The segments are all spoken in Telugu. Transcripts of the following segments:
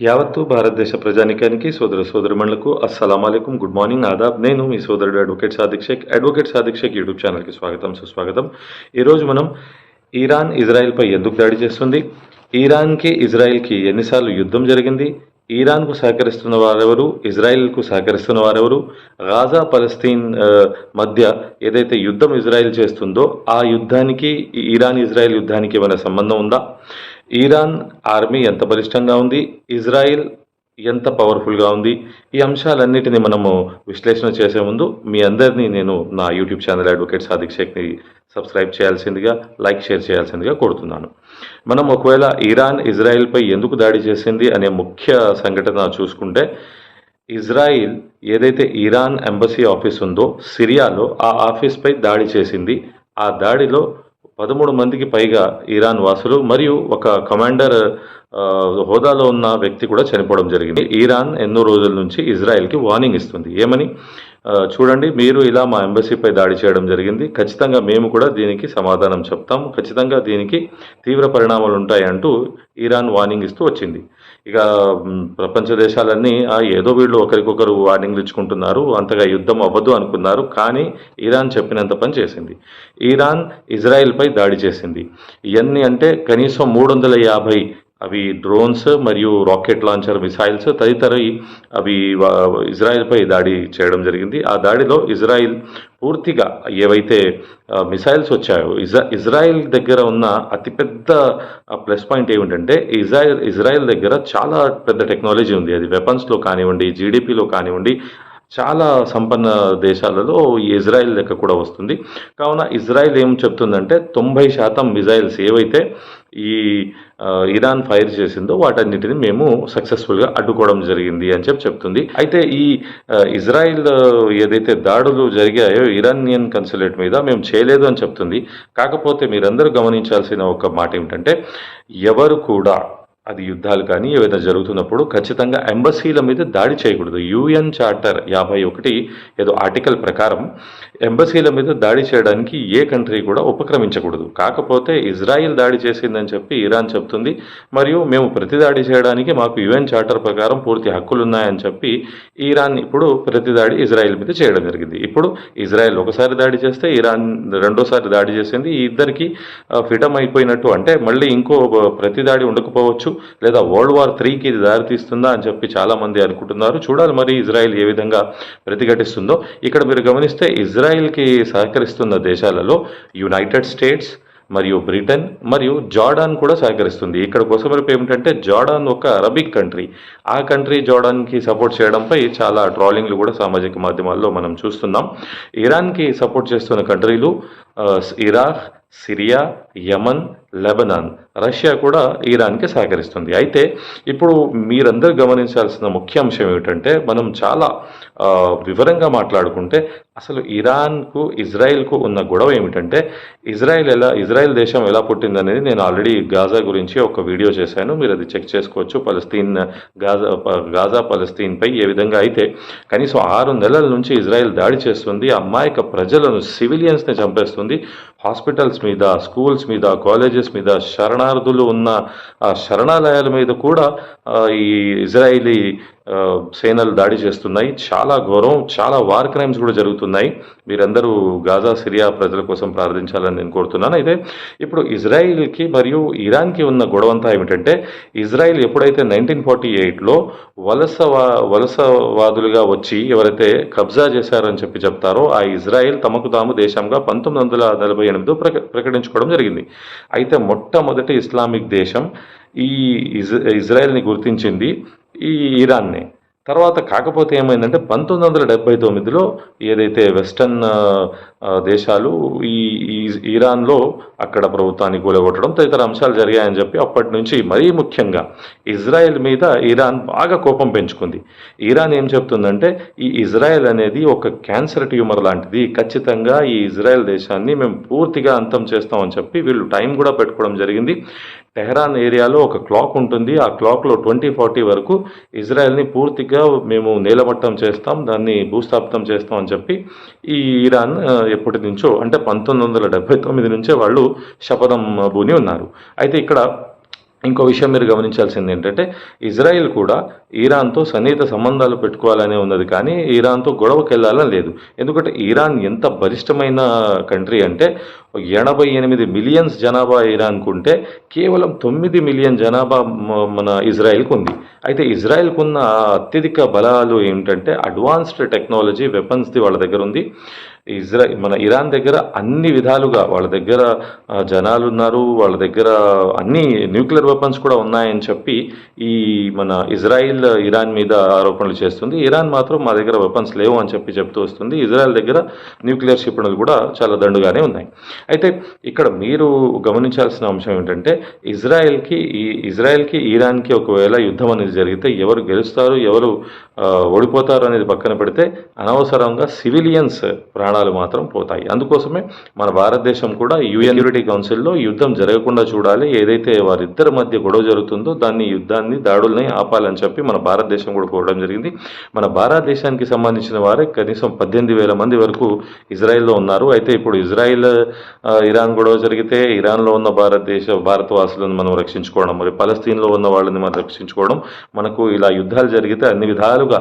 యావత్తు భారతదేశ ప్రజానికానికి సోదర సోదరిమణులకు అస్సలం అలైకుం. గుడ్ మార్నింగ్ ఆదాబ్. నేను మీ సోదరుడు advocate Sadiq Shaik. Advocate Sadiq Shaik YouTube ఛానల్కి స్వాగతం సుస్వాగతం. ఈరోజు మనం ఇరాన్ ఇజ్రాయెల్పై ఎందుకు దాడి చేస్తుంది? ఇరాన్కి ఇజ్రాయెల్కి ఎన్నిసార్లు యుద్ధం జరిగింది? ఇరాన్కు సహకరిస్తున్న వారెవరు? ఇజ్రాయెల్కు సహకరిస్తున్న వారెవరు? గాజా పలస్తీన్ మధ్య ఏదైతే యుద్ధం ఇజ్రాయెల్ చేస్తుందో ఆ యుద్ధానికి ఇరాన్ ఇజ్రాయెల్ యుద్ధానికి ఏమైనా సంబంధం ఉందా? ఇరాన్ ఆర్మీ ఎంత బలిష్టంగా ఉంది? ఇజ్రాయిల్ ఎంత పవర్ఫుల్గా ఉంది? ఈ అంశాలన్నిటిని మనము విశ్లేషణ చేసే ముందు మీ అందరినీ నేను నా యూట్యూబ్ ఛానల్ అడ్వకేట్ సాదిక్ షేక్ని సబ్స్క్రైబ్ చేయాల్సిందిగా లైక్ షేర్ చేయాల్సిందిగా కోరుతున్నాను. మనం ఒకవేళ ఇరాన్ ఇజ్రాయిల్పై ఎందుకు దాడి చేసింది అనే ముఖ్య సంఘటన చూసుకుంటే ఇజ్రాయిల్ ఏదైతే ఇరాన్ ఎంబసీ ఆఫీస్ ఉందో సిరియాలో ఆ ఆఫీస్పై దాడి చేసింది. ఆ దాడిలో పదమూడు మందికి పైగా ఇరాన్ వాసులు మరియు ఒక కమాండర్ హోదాలో ఉన్న వ్యక్తి కూడా చనిపోవడం జరిగింది. ఇరాన్ ఎన్నో రోజుల నుంచి ఇజ్రాయెల్కి వార్నింగ్ ఇస్తుంది. ఏమని? చూడండి మీరు ఇలా మా ఎంబసీపై దాడి చేయడం జరిగింది. ఖచ్చితంగా మేము కూడా దీనికి సమాధానం చెప్తాం. ఖచ్చితంగా దీనికి తీవ్ర పరిణామాలు ఉంటాయి అంటూ ఇరాన్ వార్నింగ్ ఇస్తూ వచ్చింది. ఇక ప్రపంచ దేశాలన్నీ "ఆ, ఏదో వీళ్ళు ఒకరికొకరు వార్నింగ్లు ఇచ్చుకుంటున్నారు అంతగా యుద్ధం అవ్వదు అనుకున్నారు కానీ ఇరాన్ చెప్పినంత పని చేసింది. ఇరాన్ ఇజ్రాయెల్పై దాడి చేసింది. ఇవన్నీ అంటే కనీసం మూడు వందల యాభై అవి డ్రోన్స్ మరియు రాకెట్ లాంచర్ మిసైల్స్ తదితర అవి ఇజ్రాయెల్పై దాడి చేయడం జరిగింది. ఆ దాడిలో ఇజ్రాయిల్ పూర్తిగా ఏవైతే మిసైల్స్ వచ్చాయో ఇజ్రా ఇజ్రాయెల్ దగ్గర ఉన్న అతిపెద్ద ప్లస్ పాయింట్ ఏమిటంటే ఇజ్రాయెల్ ఇజ్రాయెల్ దగ్గర చాలా పెద్ద టెక్నాలజీ ఉంది. అది వెపన్స్లో కానివ్వండి జీడిపిలో కానివ్వండి చాలా సంపన్న దేశాలలో ఈ ఇజ్రాయెల్ లెక్క కూడా వస్తుంది. కావున ఇజ్రాయెల్ ఏం చెప్తుందంటే తొంభై శాతం మిజైల్స్ ఏవైతే ఈ ఇరాన్ ఫైర్ చేసిందో వాటన్నిటిని మేము సక్సెస్ఫుల్గా అడ్డుకోవడం జరిగింది అని చెప్పి చెప్తుంది. అయితే ఈ ఇజ్రాయిల్ ఇజ్రాయెల్ ఏదైతే దాడులు జరిగాయో ఇరానియన్ కన్సులేట్ మీద మేము చేయలేదు అని చెప్తుంది. కాకపోతే మీరందరూ గమనించాల్సిన ఒక మాట ఏమిటంటే ఎవరు కూడా అది యుద్ధాలు కానీ ఏవైనా జరుగుతున్నప్పుడు ఖచ్చితంగా ఎంబసీల మీద దాడి చేయకూడదు. యుఎన్ చార్టర్ యాభై ఒకటి ఏదో ఆర్టికల్ ప్రకారం ఎంబసీల మీద దాడి చేయడానికి ఏ కంట్రీ కూడా ఉపక్రమించకూడదు. కాకపోతే ఇజ్రాయిల్ దాడి చేసిందని చెప్పి ఇరాన్ చెప్తుంది మరియు మేము ప్రతి దాడి చేయడానికి మాకు యుఎన్ చార్టర్ ప్రకారం పూర్తి హక్కులు ఉన్నాయని చెప్పి ఇరాన్ ఇప్పుడు ప్రతి దాడి ఇజ్రాయిల్ మీద చేయడం జరిగింది. ఇప్పుడు ఇజ్రాయెల్ ఒకసారి దాడి చేస్తే ఇరాన్ రెండోసారి దాడి చేసింది. ఈ ఇద్దరికి ఫిటం అయిపోయినట్టు అంటే మళ్ళీ ఇంకో ప్రతి దాడి ఉండకపోవచ్చు. లేదా వరల్డ్ వార్ త్రీకి ఇది దారితీస్తుందా అని చెప్పి చాలామంది అనుకుంటున్నారు. చూడాలి మరి ఇజ్రాయెల్ ఏ విధంగా ప్రతిఘటిస్తుందో. ఇక్కడ మీరు గమనిస్తే ఇజ్రాయెల్కి సహకరిస్తున్న దేశాలలో యునైటెడ్ స్టేట్స్ మరియు బ్రిటన్ మరియు జార్డాన్ కూడా సహకరిస్తుంది. ఇక్కడ కోసం ఏమిటంటే జార్డాన్ ఒక అరబిక్ కంట్రీ ఆ కంట్రీ జార్డాన్కి సపోర్ట్ చేయడంపై చాలా ట్రాలింగ్లు కూడా సామాజిక మాధ్యమాల్లో మనం చూస్తున్నాం. ఇరాన్కి సపోర్ట్ చేస్తున్న కంట్రీలు Iraq Syria Yemen Lebanon Russia కూడా ఇరాన్కి సహకరిస్తుంది. అయితే ఇప్పుడు మీరందరూ గమనించాల్సిన ముఖ్య అంశం ఏమిటంటే మనం చాలా వివరంగా మాట్లాడుకుంటే అసలు ఇరాన్కు ఇజ్రాయెల్కు ఉన్న గొడవ ఏమిటంటే ఇజ్రాయెల్ ఎలా ఇజ్రాయెల్ దేశం ఎలా పుట్టిందనేది నేను ఆల్రెడీ గాజా గురించి ఒక వీడియో చేశాను. మీరు అది చెక్ చేసుకోవచ్చు. పలస్తీన్ గాజా గాజా పలస్తీన్పై ఏ విధంగా అయితే కనీసం ఆరు నెలల నుంచి ఇజ్రాయెల్ దాడి చేస్తుంది. అమాయక ప్రజలను సివిలియన్స్ని చంపేస్తుంది. హాస్పిటల్స్ మీద స్కూల్స్ మీద కాలేజెస్ మీద శరణార్థులు ఉన్న ఆ శరణాలయాల మీద కూడా ఈ ఇజ్రాయిలీ సేనలు దాడి చేస్తున్నాయి. చాలా ఘోరం చాలా వార్ క్రైమ్స్ కూడా జరుగుతున్నాయి. మీరందరూ గాజా సిరియా ప్రజల కోసం ప్రార్థించాలని నేను కోరుతున్నాను. అయితే ఇప్పుడు ఇజ్రాయిల్కి మరియు ఇరాన్కి ఉన్న గొడవంతా ఏమిటంటే ఇజ్రాయిల్ ఎప్పుడైతే నైన్టీన్ ఫార్టీ ఎయిట్లో వలస వలసవాదులుగా వచ్చి ఎవరైతే కబ్జా చేశారని చెప్పి చెప్తారో ఆ ఇజ్రాయిల్ తమకు తాము దేశంగా పంతొమ్మిది వందల నలభై ఎనిమిదిలో ప్రక ప్రకటించుకోవడం జరిగింది. అయితే మొట్టమొదటి ఇస్లామిక్ దేశం ఈ ఇజ్ ఇజ్రాయెల్ని గుర్తించింది ఈ ఇరాన్ని. తర్వాత కాకపోతే ఏమైందంటే పంతొమ్మిది వందల డెబ్బై తొమ్మిదిలో ఏదైతే వెస్టర్న్ దేశాలు ఈ ఈ ఇరాన్లో అక్కడ ప్రభుత్వాన్ని కూలగొట్టడం తదితర అంశాలు జరిగాయని చెప్పి అప్పటి నుంచి మరీ ముఖ్యంగా ఇజ్రాయెల్ మీద ఇరాన్ బాగా కోపం పెంచుకుంది. ఇరాన్ ఏం చెప్తుందంటే ఈ ఇజ్రాయెల్ అనేది ఒక క్యాన్సర్ ట్యూమర్ లాంటిది. ఖచ్చితంగా ఈ ఇజ్రాయెల్ దేశాన్ని మేము పూర్తిగా అంతం చేస్తామని చెప్పి వీళ్ళు టైం కూడా పెట్టుకోవడం జరిగింది. టెహరాన్ ఏరియాలో ఒక క్లాక్ ఉంటుంది. ఆ క్లాక్లో ట్వంటీ ఫార్టీ వరకు ఇజ్రాయెల్ని పూర్తిగా మేము నేలమట్టం చేస్తాం దాన్ని భూస్థాపితం చేస్తాం అని చెప్పి ఈ ఇరాన్ ఎప్పటి నుంచో అంటే పంతొమ్మిది వందల డెబ్బై తొమ్మిది నుంచే వాళ్ళు శపథం బూని ఉన్నారు. అయితే ఇక్కడ ఇంకో విషయం మీరు గమనించాల్సింది ఏంటంటే ఇజ్రాయెల్ కూడా ఇరాన్తో సన్నిహిత సంబంధాలు పెట్టుకోవాలనే ఉన్నది కానీ ఇరాన్తో గొడవకి వెళ్ళాలని లేదు. ఎందుకంటే ఇరాన్ ఎంత బలిష్టమైన కంట్రీ అంటే ఎనభై ఎనిమిది మిలియన్స్ జనాభా ఇరాన్కు ఉంటే కేవలం తొమ్మిది మిలియన్ జనాభా మన ఇజ్రాయెల్కు ఉంది అయితే ఇజ్రాయెల్కు ఉన్న అత్యధిక బలాలు ఏమిటంటే అడ్వాన్స్డ్ టెక్నాలజీ వెపన్స్ది వాళ్ళ దగ్గర ఉంది ఇజ్రా మన ఇరాన్ దగ్గర అన్ని విధాలుగా వాళ్ళ దగ్గర జనాలు ఉన్నారు వాళ్ళ దగ్గర అన్ని న్యూక్లియర్ వెపన్స్ కూడా ఉన్నాయని చెప్పి ఈ మన ఇజ్రాయిల్ ఇరాన్ మీద ఆరోపణలు చేస్తుంది. ఇరాన్ మాత్రం మా దగ్గర వెపన్స్ లేవు అని చెప్పి చెప్తూ వస్తుంది. ఇజ్రాయెల్ దగ్గర న్యూక్లియర్ క్షిపణులు కూడా చాలా దండుగానే ఉన్నాయి. అయితే ఇక్కడ మీరు గమనించాల్సిన అంశం ఏంటంటే ఇజ్రాయెల్కి ఈ ఇజ్రాయెల్కి ఇరాన్కి ఒకవేళ యుద్ధం అనేది జరిగితే ఎవరు గెలుస్తారు ఎవరు ఓడిపోతారు అనేది పక్కన పెడితే అనవసరంగా సివిలియన్స్ ప్రాణాలు మాత్రం పోతాయి. అందుకోసమే మన భారతదేశం కూడా యుఎన్ సెక్యూరిటీ కౌన్సిల్లో యుద్ధం జరగకుండా చూడాలి. ఏదైతే వారిద్దరి మధ్య గొడవ జరుగుతుందో దాన్ని యుద్ధాన్ని దాడుల్ని ఆపాలని చెప్పి మన భారతదేశం కూడా కోరడం జరిగింది. మన భారతదేశానికి సంబంధించిన వారే కనీసం పద్దెనిమిది వేల మంది వరకు ఇజ్రాయెల్లో ఉన్నారు. అయితే ఇప్పుడు ఇజ్రాయెల్ ఇరాన్ గొడవ జరిగితే ఇరాన్లో ఉన్న భారతదేశ భారతవాసులను మనం రక్షించుకోవడం మరి పలస్తీన్లో ఉన్న వాళ్ళని మనం రక్షించుకోవడం మనకు ఇలా యుద్ధాలు జరిగితే అన్ని విధాలుగా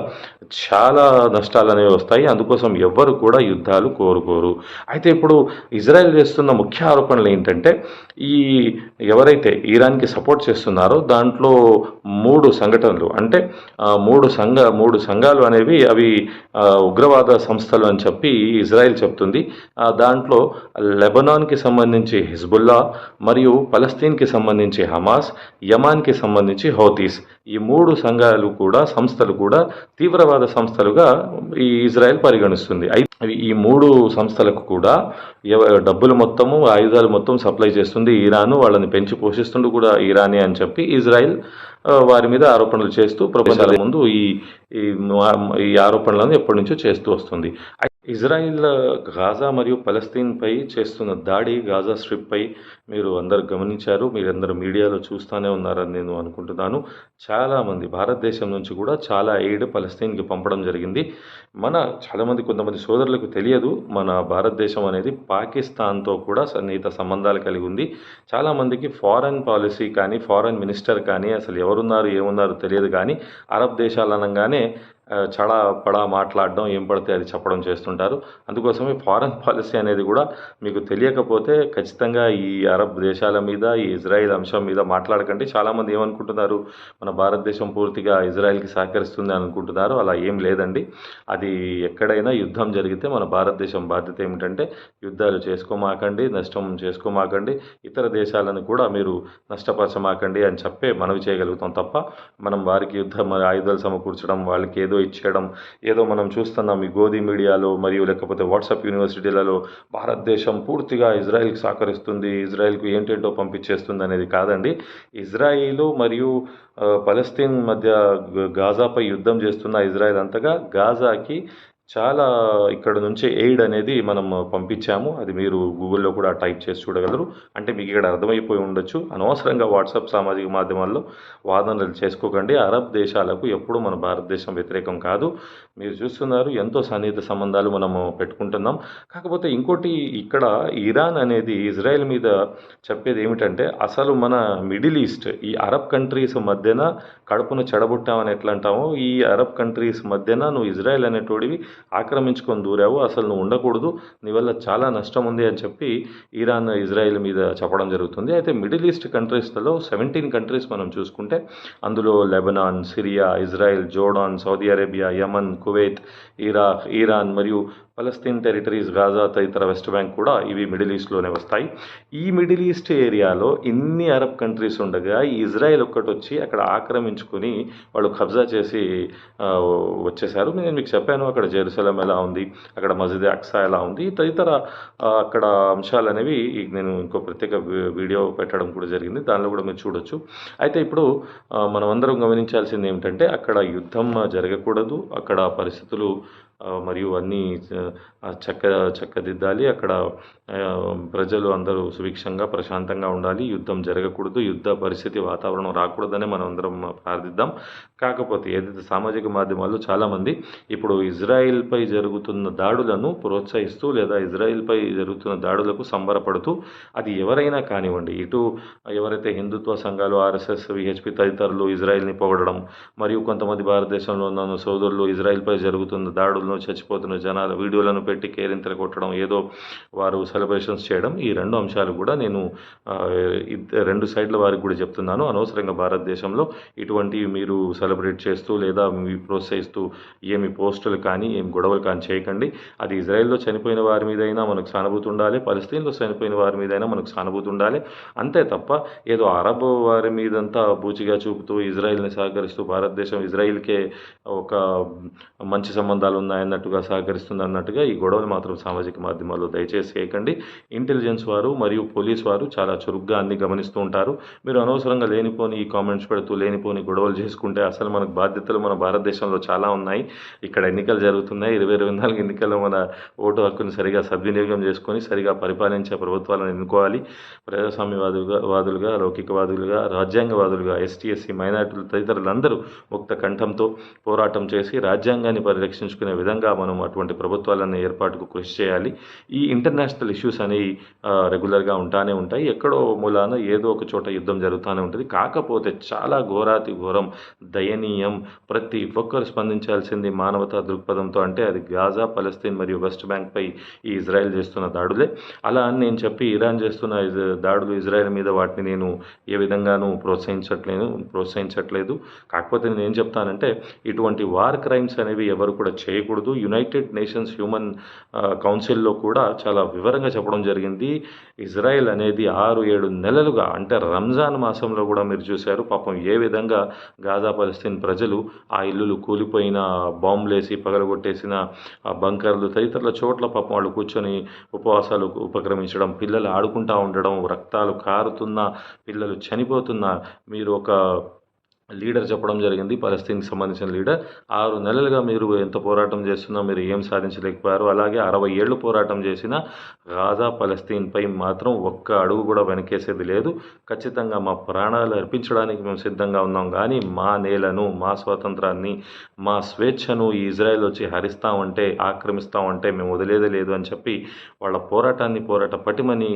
చాలా నష్టాలు అనేవి వస్తాయి. అందుకోసం ఎవ్వరు కూడా యుద్ధాలు కోరుకోరు. అయితే ఇప్పుడు ఇజ్రాయెల్ చేస్తున్న ముఖ్య ఆరోపణలు ఏంటంటే ఈ ఎవరైతే ఇరాన్కి సపోర్ట్ చేస్తున్నారో దాంట్లో మూడు సంఘటనలు అంటే మూడు సంఘ మూడు సంఘాలు అనేవి అవి ఉగ్రవాద సంస్థలు అని చెప్పి ఇజ్రాయెల్ చెప్తుంది. దాంట్లో లెబ లెబనాన్కి సంబంధించి హిజ్బుల్లా మరియు పలస్తీన్కి సంబంధించి హమాస్ యమాన్కి సంబంధించి హౌతీస్. ఈ మూడు సంఘాలు కూడా సంస్థలు కూడా తీవ్రవాద సంస్థలుగా ఈ ఇజ్రాయెల్ పరిగణిస్తుంది. అయితే ఈ మూడు సంస్థలకు కూడా డబ్బులు మొత్తము ఆయుధాలు మొత్తం సప్లై చేస్తుంది. ఇరాను వాళ్ళని పెంచి పోషిస్తుండు కూడా ఇరానే అని చెప్పి ఇజ్రాయెల్ వారి మీద ఆరోపణలు చేస్తూ ప్రపంచాల ముందు ఈ ఈ ఆరోపణలను ఎప్పటి నుంచో చేస్తూ వస్తుంది. ఇజ్రాయిల్ గాజా మరియు పలస్తీన్పై చేస్తున్న దాడి గాజా స్ట్రిప్పై మీరు అందరు గమనించారు మీరందరూ మీడియాలో చూస్తూనే ఉన్నారని నేను అనుకుంటున్నాను. చాలామంది భారతదేశం నుంచి కూడా చాలా ఎయిడ్ పలస్తీన్కి పంపడం జరిగింది. మన చాలామంది కొంతమంది సోదరులకు తెలియదు మన భారతదేశం అనేది పాకిస్తాన్తో కూడా సన్నిహిత సంబంధాలు కలిగి ఉంది. చాలామందికి ఫారెన్ పాలసీ కానీ ఫారెన్ మినిస్టర్ కానీ అసలు ఎవరున్నారు ఏమున్నారు తెలియదు కానీ అరబ్ దేశాలు అనగానే చడా పడా మాట్లాడడం ఏం పడితే అది చెప్పడం చేస్తుంటారు. అందుకోసమే ఫారెన్ పాలసీ అనేది కూడా మీకు తెలియకపోతే ఖచ్చితంగా ఈ అరబ్ దేశాల మీద ఈ ఇజ్రాయిల్ అంశం మీద మాట్లాడకండి. చాలామంది ఏమనుకుంటున్నారు మన భారతదేశం పూర్తిగా ఇజ్రాయిల్కి సహకరిస్తుంది అనుకుంటున్నారు. అలా ఏం లేదండి. అది ఎక్కడైనా యుద్ధం జరిగితే మన భారతదేశం బాధ్యత ఏమిటంటే యుద్ధాలు చేసుకోమాకండి నష్టం చేసుకోమాకండి. ఇతర దేశాలను కూడా మీరు నష్టపరచమాకండి అని చెప్పే మనవి చేయగలుగుతాం తప్ప మనం వారికి యుద్ధం ఆయుధాలు సమకూర్చడం వాళ్ళకి ఏదో ఇచ్చేయడం. ఏదో మనం చూస్తున్నాం ఈ గోధి మీడియాలో మరియు లేకపోతే వాట్సాప్ యూనివర్సిటీలలో భారతదేశం పూర్తిగా ఇజ్రాయెల్కి సహకరిస్తుంది ఇజ్రాయెల్కు ఏంటేంటో పంపించేస్తుంది అనేది కాదండి. ఇజ్రాయిలు మరియు పలస్తీన్ మధ్య గాజాపై యుద్ధం చేస్తున్న ఇజ్రాయెల్ అంతగా గాజాకి చాలా ఇక్కడ నుంచి ఎయిడ్ అనేది మనం పంపించాము. అది మీరు గూగుల్లో కూడా టైప్ చేసి చూడగలరు. అంటే మీకు ఇక్కడ అర్థమైపోయి ఉండొచ్చు. అనవసరంగా వాట్సాప్ సామాజిక మాధ్యమాల్లో వాదనలు చేసుకోకండి. అరబ్ దేశాలకు ఎప్పుడూ మన భారతదేశం వ్యతిరేకం కాదు. మీరు చూస్తున్నారు ఎంతో సన్నిహిత సంబంధాలు మనము పెట్టుకుంటున్నాం. కాకపోతే ఇంకోటి ఇక్కడ ఇరాన్ అనేది ఇజ్రాయెల్ మీద చెప్పేది ఏమిటంటే అసలు మన మిడిల్ ఈస్ట్ ఈ అరబ్ కంట్రీస్ మధ్యన కడుపును చెడబుట్టామని ఎట్లా అంటామో ఈ అరబ్ కంట్రీస్ మధ్యన నువ్వు ఇజ్రాయెల్ అనేటోడివి ఆక్రమించుకొని దూరావు అసలు నువ్వు ఉండకూడదు నీ వల్ల చాలా నష్టం ఉంది అని చెప్పి ఇరాన్ ఇజ్రాయెల్ మీద చెప్పడం జరుగుతుంది. అయితే మిడిల్ ఈస్ట్ కంట్రీస్లలో సెవెంటీన్ కంట్రీస్ మనం చూసుకుంటే అందులో Lebanon Syria Israel Jordan Saudi Arabia Yemen Kuwait Iraq Iran మరియు పలస్తీన్ టెరిటరీస్ గాజా తదితర వెస్ట్ బ్యాంక్ కూడా ఇవి మిడిల్ ఈస్ట్లోనే వస్తాయి. ఈ మిడిల్ ఈస్ట్ ఏరియాలో ఇన్ని అరబ్ కంట్రీస్ ఉండగా ఈ ఇజ్రాయెల్ ఒక్కటి వచ్చి అక్కడ ఆక్రమించుకొని వాళ్ళు కబ్జా చేసి వచ్చేసారు నేను మీకు చెప్పాను అక్కడ జెరూసలం ఎలా ఉంది అక్కడ మస్జిద్ అక్సా ఎలా ఉంది తదితర అక్కడ అంశాలు అనేవి నేను ఇంకో ప్రత్యేక వీడియో పెట్టడం కూడా జరిగింది. దానిలో కూడా మీరు చూడొచ్చు. అయితే ఇప్పుడు మనం అందరం గమనించాల్సింది ఏమిటంటే అక్కడ యుద్ధం జరగకూడదు అక్కడ పరిస్థితులు మరియు అన్నీ చక్క చక్కదిద్దాలి అక్కడ ప్రజలు అందరూ సుభిక్షంగా ప్రశాంతంగా ఉండాలి. యుద్ధం జరగకూడదు. యుద్ధ పరిస్థితి వాతావరణం రాకూడదని మనం అందరం ప్రార్థిద్దాం. కాకపోతే ఏదైతే సామాజిక మాధ్యమాల్లో చాలామంది ఇప్పుడు ఇజ్రాయిల్పై జరుగుతున్న దాడులను ప్రోత్సహిస్తూ లేదా ఇజ్రాయిల్పై జరుగుతున్న దాడులకు సంబరపడుతూ అది ఎవరైనా కానివ్వండి ఇటు ఎవరైతే హిందుత్వ సంఘాలు ఆర్ఎస్ఎస్ విహెచ్పి తదితరులు ఇజ్రాయిల్ని పొగడడం మరియు కొంతమంది భారతదేశంలో ఉన్న సోదరులు ఇజ్రాయిల్పై జరుగుతున్న దాడులను చచ్చిపోతున్న జనాలు వీడియోలను పెట్టి కేరింతలు కొట్టడం ఏదో వారు సెలబ్రేషన్స్ చేయడం ఈ రెండు అంశాలు కూడా నేను రెండు సైడ్ల వారికి కూడా చెప్తున్నాను. అనవసరంగా భారతదేశంలో ఇటువంటివి మీరు సెలబ్రేట్ చేస్తూ లేదా మీ ప్రోత్సహిస్తూ ఏమి పోస్టులు కానీ ఏమి గొడవలు కానీ చేయకండి. అది ఇజ్రాయెల్లో చనిపోయిన వారి మీదైనా మనకు సానుభూతి ఉండాలి పలస్తీన్లో చనిపోయిన వారి మీదైనా మనకు సానుభూతి ఉండాలి అంతే తప్ప ఏదో అరబ్ వారి మీదంతా బూచిగా చూపుతూ ఇజ్రాయిల్ని సహకరిస్తూ భారతదేశం ఇజ్రాయిల్కే ఒక మంచి సంబంధాలు ఉన్నాయి అన్నట్టుగా సహకరిస్తుంది అన్నట్టుగా ఈ గొడవలు మాత్రం సామాజిక మాధ్యమాల్లో దయచేసి చేయకండి ఇంటెలిజెన్స్ వారు మరియు పోలీస్ వారు చాలా చురుగ్గా అన్ని గమనిస్తూ ఉంటారు. మీరు అనవసరంగా లేనిపోని ఈ కామెంట్స్ పెడుతూ లేనిపోని గొడవలు చేసుకుంటే అసలు మనకు బాధ్యతలు మన భారతదేశంలో చాలా ఉన్నాయి. ఇక్కడ ఎన్నికలు జరుగుతున్నాయి. ఇరవై ఇరవై నాలుగు ఎన్నికల్లో మన ఓటు హక్కును సరిగా సద్వినియోగం చేసుకొని సరిగా పరిపాలించే ప్రభుత్వాలను ఎన్నుకోవాలి. ప్రజాస్వామ్యవాదులుగా వాదులుగా లౌకికవాదులుగా రాజ్యాంగవాదులుగా ఎస్టీ ఎస్సీ మైనార్టీలు తదితరులందరూ ముక్త కంఠంతో పోరాటం చేసి రాజ్యాంగాన్ని పరిరక్షించుకునే విధంగా మనం అటువంటి ప్రభుత్వాలను ఏర్పాటుకు కృషి చేయాలి. ఈ ఇంటర్నేషనల్ ఇష్యూస్ అనేవి రెగ్యులర్గా ఉంటానే ఉంటాయి. ఎక్కడో మూలాన ఏదో ఒక చోట యుద్ధం జరుగుతూనే ఉంటుంది. కాకపోతే చాలా ఘోరాతి ఘోరం దయనీయం. ప్రతి ఒక్కరు స్పందించాల్సింది మానవతా దృక్పథంతో అంటే అది గాజా పలస్తీన్ మరియు వెస్ట్ బ్యాంక్పై ఈ ఇజ్రాయెల్ చేస్తున్న దాడులే. అలా అని నేను చెప్పి ఇరాన్ చేస్తున్న దాడులు ఇజ్రాయెల్ మీద వాటిని నేను ఏ విధంగానూ ప్రోత్సహించట్లేదు ప్రోత్సహించట్లేదు. కాకపోతే నేను ఏం చెప్తానంటే ఇటువంటి వార్ క్రైమ్స్ అనేవి ఎవరు కూడా చేయకూడదు. యునైటెడ్ నేషన్స్ హ్యూమన్ కౌన్సిల్లో కూడా చాలా వివరంగా చెప్పడం జరిగింది. ఇజ్రాయెల్ అనేది ఆరు ఏడు నెలలుగా అంటే రంజాన్ మాసంలో కూడా మీరు చూశారు పాపం ఏ విధంగా గాజా పలస్తీన్ ప్రజలు ఆ ఇల్లులు కూలిపోయిన బాంబులేసి పగలగొట్టేసిన బంకర్లు తదితరుల చోట్ల పాపం వాళ్ళు కూర్చొని ఉపవాసాలు ఉపక్రమించడం పిల్లలు ఆడుకుంటూ ఉండడం రక్తాలు కారుతున్న పిల్లలు చనిపోతున్న మీరు ఒక లీడర్ చెప్పడం జరిగింది పలస్తీన్కి సంబంధించిన లీడర్. ఆరు నెలలుగా మీరు ఎంత పోరాటం చేస్తున్నా మీరు ఏం సాధించలేకపోయారు. అలాగే అరవై ఏళ్ళు పోరాటం చేసిన గాజా పలస్తీన్పై మాత్రం ఒక్క అడుగు కూడా వెనకేసేది లేదు. ఖచ్చితంగా మా ప్రాణాలు అర్పించడానికి మేము సిద్ధంగా ఉన్నాం. కానీ మా నేలను మా స్వాతంత్రాన్ని మా స్వేచ్ఛను ఇజ్రాయెల్ వచ్చి హరిస్తామంటే ఆక్రమిస్తామంటే మేము వదిలేదే లేదు అని చెప్పి వాళ్ళ పోరాటాన్ని పోరాట పటిమని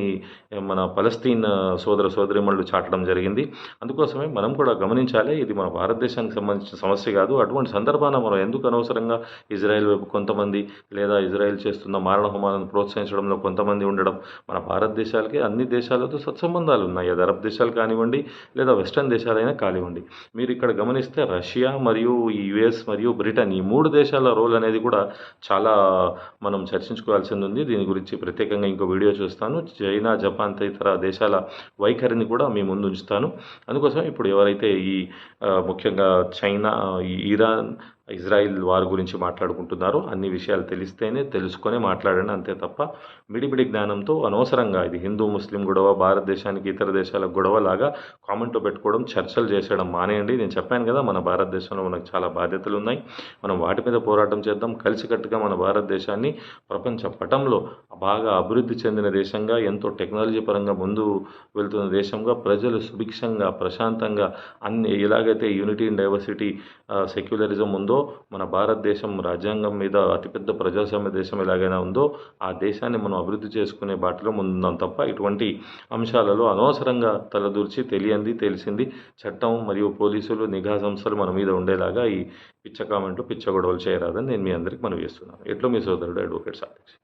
మన పలస్తీన్ సోదర సోదరిమణులు చాటడం జరిగింది. అందుకోసమే మనం కూడా గమనించాలి ఇది మన భారతదేశానికి సంబంధించిన సమస్య కాదు. అటువంటి సందర్భాన మనం ఎందుకు అనవసరంగా ఇజ్రాయెల్ వైపు కొంతమంది లేదా ఇజ్రాయెల్ చేస్తున్న మారణ హోమాలను ప్రోత్సహించడంలో కొంతమంది ఉండడం మన భారతదేశాలకి అన్ని దేశాలతో సత్సంబంధాలు ఉన్నాయి. అది అరబ్ దేశాలు కానివ్వండి లేదా వెస్టర్న్ దేశాలైనా కానివ్వండి. మీరు ఇక్కడ గమనిస్తే రష్యా మరియు ఈ యుఎస్ మరియు బ్రిటన్ ఈ మూడు దేశాల రోల్ అనేది కూడా చాలా మనం చర్చించుకోవాల్సింది ఉంది. దీని గురించి ప్రత్యేకంగా ఇంకో వీడియో చూస్తాను. చైనా జపాన్ తదితర దేశాల వైఖరిని కూడా మీ ముందు ఉంచుతాను. అందుకోసం ఇప్పుడు ఎవరైతే ఈ ముఖ్యంగా చైనా ఈ ఇరాన్ ఇజ్రాయిల్ వారి గురించి మాట్లాడుకుంటున్నారో. అన్ని విషయాలు తెలిస్తేనే తెలుసుకొని మాట్లాడండి అంతే తప్ప మిడిమిడి జ్ఞానంతో అనవసరంగా ఇది హిందూ ముస్లిం గొడవ భారతదేశానికి ఇతర దేశాల గొడవ లాగా కామెంట్లో పెట్టుకోవడం చర్చలు చేసేయడం మానేయండి. నేను చెప్పాను కదా మన భారతదేశంలో మనకు చాలా బాధ్యతలు ఉన్నాయి. మనం వాటి మీద పోరాటం చేద్దాం. కలిసికట్టుగా మన భారతదేశాన్ని ప్రపంచ పటంలో బాగా అభివృద్ధి చెందిన దేశంగా ఎంతో టెక్నాలజీ పరంగా ముందు వెళ్తున్న దేశంగా ప్రజలు సుభిక్షంగా ప్రశాంతంగా అన్ని ఎలాగైతే యూనిటీ అండ్ డైవర్సిటీ సెక్యులరిజం ఉందో ఉందో మన భారతదేశం రాజ్యాంగం మీద అతిపెద్ద ప్రజాస్వామ్య దేశం ఎలాగైనా ఉందో ఆ దేశాన్ని మనం అభివృద్ధి చేసుకునే బాటలో ముందున్నాం తప్ప ఇటువంటి అంశాలలో అనవసరంగా తలదూర్చి తెలియంది తెలిసింది చట్టం మరియు పోలీసులు నిఘా సంస్థలు మన మీద ఉండేలాగా ఈ పిచ్చ కామెంట్లు పిచ్చ గొడవలు చేయరాదని నేను మీ అందరికి మనవి చేస్తున్నాను. ఎట్లో మీ సోదరుడు అడ్వకేట్ సాధించి